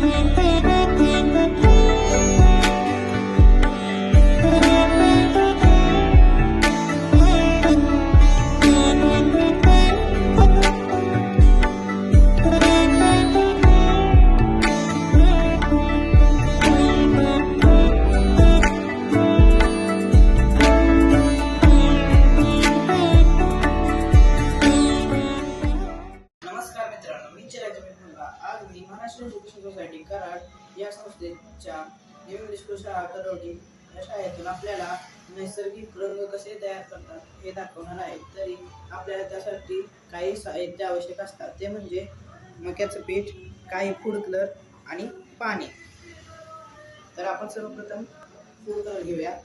win. Chirag मुलगा आज मी महाराष्ट्र एज्युकेशन सोसायटी कराड या संस्थेच्या नवीन शाळा या शाळेतून आपल्याला नैसर्गिक रंग कसे तयार करतात हे दाखवणार आहे तरी आपल्याला त्यासाठी काही साहित्य आवश्यक असतात. ते म्हणजे मक्याचं पीठ काही फूड कलर आणि पाणी. तर आपण सर्वप्रथम फूड कलर घेऊया.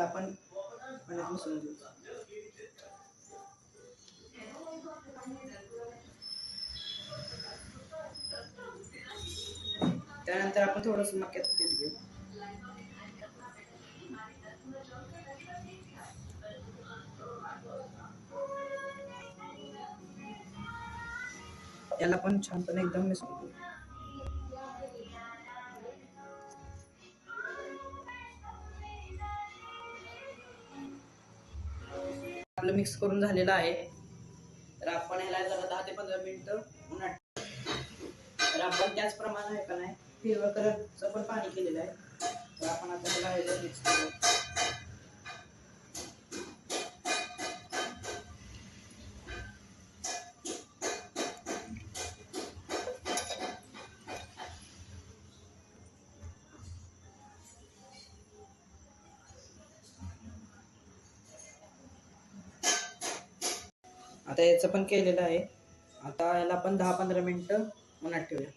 त्याला आपण पाण्यात मिसळून देऊ त्यानंतर आपण थोडंसं मक्यात पीठ घेऊ. याला पण छानपणे एकदम मिसळून देऊ आपलं मिक्स करून झालेलं आहे. तर आपण ह्याला जरा दहा ते पंधरा मिनिटं उन्हात तर आपण त्याचप्रमाणे आहे का नाही हिरवं कलरचं पण पाणी केलेलं आहे. तर आपण आता ह्याला मिक्स करू. आता याचं पण केलेलं आहे. आता याला पण दहा पंधरा मिनटं मनात ठेवूया.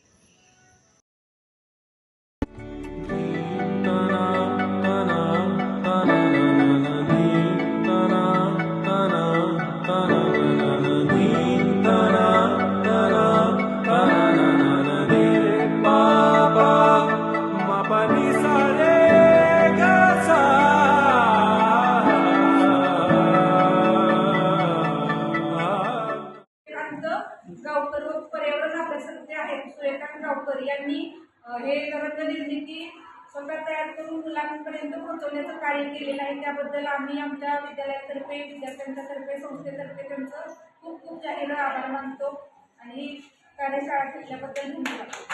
सूर्यकांत गावकर व पर्यावरण अभ्यासक आहेत. सूर्यकांत गावकर यांनी हे रंग निर्मिती स्वतः तयार करून मुलांपर्यंत पोहोचवण्याचं कार्य केलेलं आहे. त्याबद्दल आम्ही आमच्या विद्यालयातर्फे विद्यार्थ्यांच्यातर्फे संस्थेतर्फे त्यांचं खूप खूप जाहीर आभार मानतो. आणि कार्यशाळा घेतल्याबद्दल धन्यवाद.